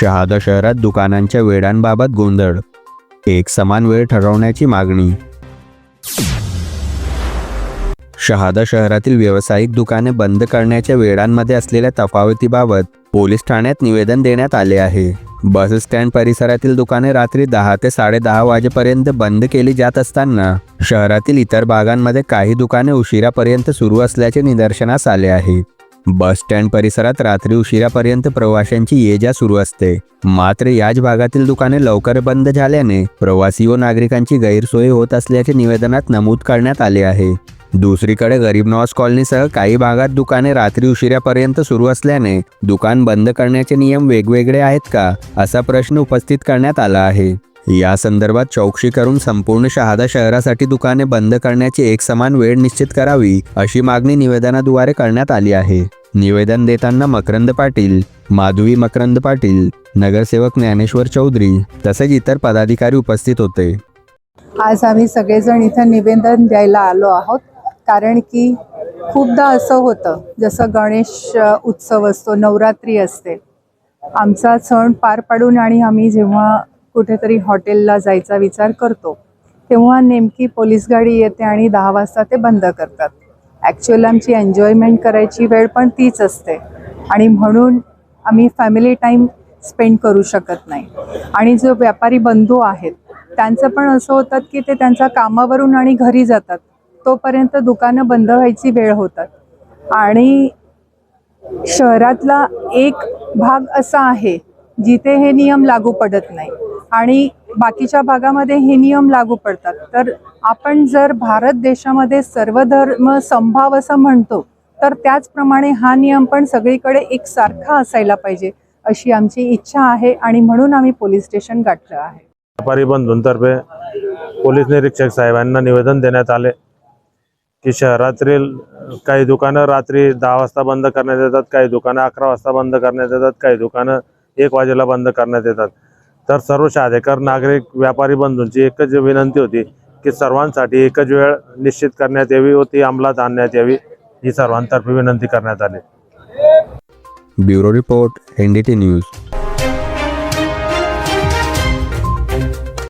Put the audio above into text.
शहादा शहरात दुकानांच्या वेळांबाबत गोंधळ. एक समान वेळ ठरवण्याची मागणी. शहादा शहरातील व्यावसायिक दुकाने बंद करण्याच्या वेळांमध्ये असलेल्या तफावतीबाबत पोलीस ठाण्यात निवेदन देण्यात आले आहे. बस स्टँड परिसरातील दुकाने रात्री दहा ते साडेदहा वाजेपर्यंत बंद केली जात असताना शहरातील इतर भागांमध्ये काही दुकाने उशिरापर्यंत सुरू असल्याचे निदर्शनास आले आहे. बस स्टँड परिसरात रात्री उशिरापर्यंत प्रवाशांची ये जा सुरू असते. मात्र याच भागातील दुकाने लवकर बंद झाल्याने प्रवासी व नागरिकांची गैरसोय होत असल्याचे निवेदनात नमूद करण्यात आले आहे. दुसरीकडे गरीब नवाज कॉलनीसह काही भागात दुकाने रात्री उशिरापर्यंत सुरू असल्याने दुकान बंद करण्याचे नियम वेगवेगळे आहेत का असा प्रश्न उपस्थित करण्यात आला आहे. या संदर्भात चौकशी करून संपूर्ण शहादा शहरासाठी दुकाने बंद करण्याची एक समान वेळ निश्चित करावी अशी मागणी निवेदनाद्वारे करण्यात आली आहे. निवेदन देताना मकरंद पाटील माधवी मकरंद पाटील नगरसेवक ज्ञानेश्वर चौधरी तसेच इतर पदाधिकारी उपस्थित होते. आज आम्ही सगळेजण इथं निवेदन द्यायला आलो आहोत कारण की खूपदा असं होतं जसं गणेश उत्सव असतो नवरात्री असते. आमचा सण पार पाडून आणि आम्ही जेव्हा कुठेतरी हॉटेलला जायचा विचार करतो तेव्हा नेमकी पोलीस गाडी येते आणि दहा वाजता ते बंद करतात. ॲक्च्युअल आमची एन्जॉयमेंट करायची वेळ पण तीच असते. आणि म्हणून आम्ही फॅमिली टाईम स्पेंड करू शकत नाही. आणि जो व्यापारी बंधू आहेत त्यांचं पण असं होतात की ते त्यांच्या कामावरून आणि घरी जातात. तोपर्यंत दुकानं बंद व्हायची वेळ होतात. आणि शहरातला एक भाग असा आहे जिथे हे नियम लागू पडत नाही. आणि बाकीच्या भागामध्ये हे नियम लागू पडतात. तर आपण जर भारत देशामध्ये सर्व धर्म संभाव असं म्हणतो तर त्याचप्रमाणे हा नियम पण सगळीकडे एकसारखा असायला पाहिजे अशी आमची इच्छा आहे आणि म्हणून आम्ही पोलीस स्टेशन गाठलं आहे. व्यापारी बंधूंतर्फे पोलीस निरीक्षक साहेबांना निवेदन देण्यात आले की शहरातील काही दुकानं रात्री दहा वाजता बंद करण्यात येतात काही दुकानं अकरा वाजता बंद करण्यात येतात काही दुकानं एक वाजेला बंद करण्यात येतात. तर सर्व शादेकर नागरिक व्यापारी बंधूंची एकच विनंती होती की सर्वांसाठी एकच वेळ निश्चित करण्यात यावी व ती अंमलात आणण्यात यावी ही सर्वांतर्फे विनंती करण्यात आली. Bureau report N D T news.